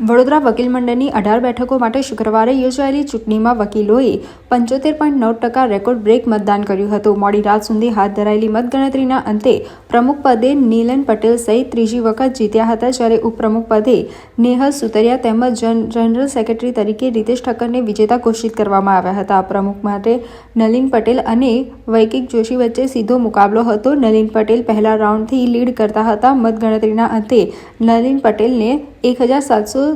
વડોદરા વકીલ મંડળની અઢાર બેઠકો માટે શુક્રવારે યોજાયેલી ચૂંટણીમાં વકીલોએ પંચોતેર પોઈન્ટ નવ ટકા રેકોર્ડ બ્રેક મતદાન કર્યું હતું. મોડી રાત સુધી હાથ ધરાયેલી મતગણતરીના અંતે પ્રમુખ પદે નીલન પટેલ સહિત ત્રીજી વખત જીત્યા હતા જ્યારે ઉપપ્રમુખ પદે નેહલ સુતરિયા તેમજ જનરલ સેક્રેટરી તરીકે રીતેશ ઠક્કરને વિજેતા ઘોષિત કરવામાં આવ્યા હતા. પ્રમુખ માટે નલિન પટેલ અને વૈકિક જોશી વચ્ચે સીધો મુકાબલો હતો. નલિન પટેલ પહેલા રાઉન્ડથી લીડ કરતા હતા. મતગણતરીના અંતે નલિન પટેલને એક હજાર સાતસો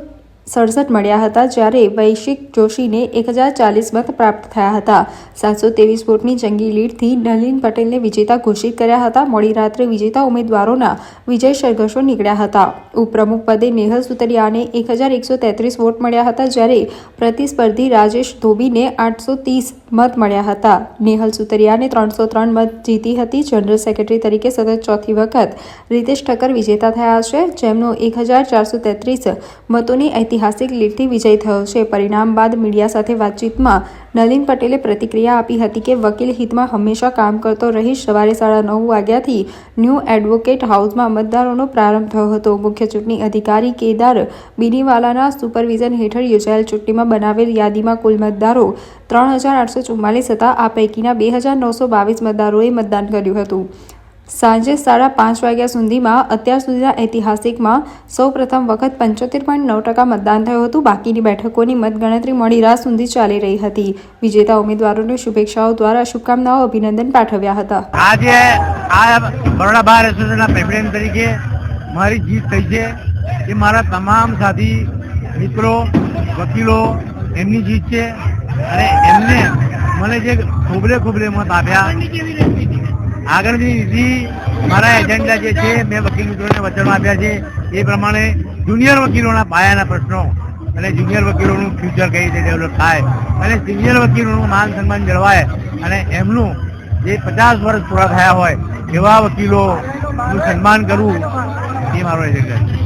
સડસઠ મળ્યા હતા જ્યારે વૈશ્વિક જોશીને એક હજાર ચાલીસ મત પ્રાપ્ત થયા હતા. સાતસો ત્રેવીસ વોટની જંગી લીડથી નલિન પટેલને વિજેતા ઘોષિત કર્યા હતા. મોડી રાત્રે વિજેતા ઉમેદવારોના વિજય સરઘસો નીકળ્યા હતા. ઉપપ્રમુખ પદે નેહલ સુતરિયાને એક હજાર એકસો તેત્રીસ વોટ મળ્યા હતા જ્યારે પ્રતિસ્પર્ધી રાજેશ ધોબીને આઠસો ત્રીસ મત મળ્યા હતા. નેહલ સુતરિયાને ત્રણસો ત્રણ મત જીતી હતી. જનરલ સેક્રેટરી તરીકે સતત ચોથી વખત રીતેશ ઠક્કર વિજેતા થયા છે. જેમનો એક હજાર ચારસો તેત્રીસ મતોની ઐતિહાસિક લીડથી વિજય થયો છે. પરિણામ બાદ મીડિયા સાથે વાતચીતમાં નલિન પટેલે પ્રતિક્રિયા આપી હતી કે વકીલ હિતમાં હંમેશા કામ કરતો રહીશ. સવારે સાડા નવ વાગ્યાથી ન્યૂ એડવોકેટ હાઉસમાં મતદારોનો પ્રારંભ થયો હતો. મુખ્ય ચૂંટણી અધિકારી કેદાર બિનીવાલાના સુપરવિઝન હેઠળ યોજાયેલ ચૂંટણીમાં બનાવેલ યાદીમાં કુલ મતદારો ત્રણ હજાર આઠસો ચુમ્માલીસ હતા. આ પૈકીના બે હજાર નવસો બાવીસ મતદારોએ મતદાન કર્યું હતું. સાંજે સાડા પાંચ વાગ્યા સુધીમાં અત્યાર સુધીના ઐતિહાસિકમાં સૌ પ્રથમ વખત પંચોતેર પોઈન્ટ નવ ટકા મતદાન થયું હતું. બાકીની બેઠકોની મતગણતરી મોડી રાત સુધી ચાલી રહી હતી. વિજેતા ઉમેદવારોને શુભેચ્છાઓ દ્વારા શુભકામનાઓ અભિનંદન પાઠવ્યા હતા. આજે આ બાર તરીકે મારી જીત થઈ છે. એ મારા તમામ સાથી, મિત્રો, વકીલો, એમની જીત છે. અને એમને મને જે ખોબરે ખોબરે મત આપ્યા. આગળની વિધિ મારા એજન્ડા જે છે, મેં વકીલ મિત્રોને વચન આપ્યા છે. એ પ્રમાણે જુનિયર વકીલોના પાયાના પ્રશ્નો અને જુનિયર વકીલોનું ફ્યુચર કઈ રીતે ડેવલપ થાય અને સિનિયર વકીલોનું માન સન્માન જળવાય અને એમનું જે પચાસ વર્ષ પૂરા થયા હોય એવા વકીલોનું સન્માન કરવું એ મારો એજન્ડા છે.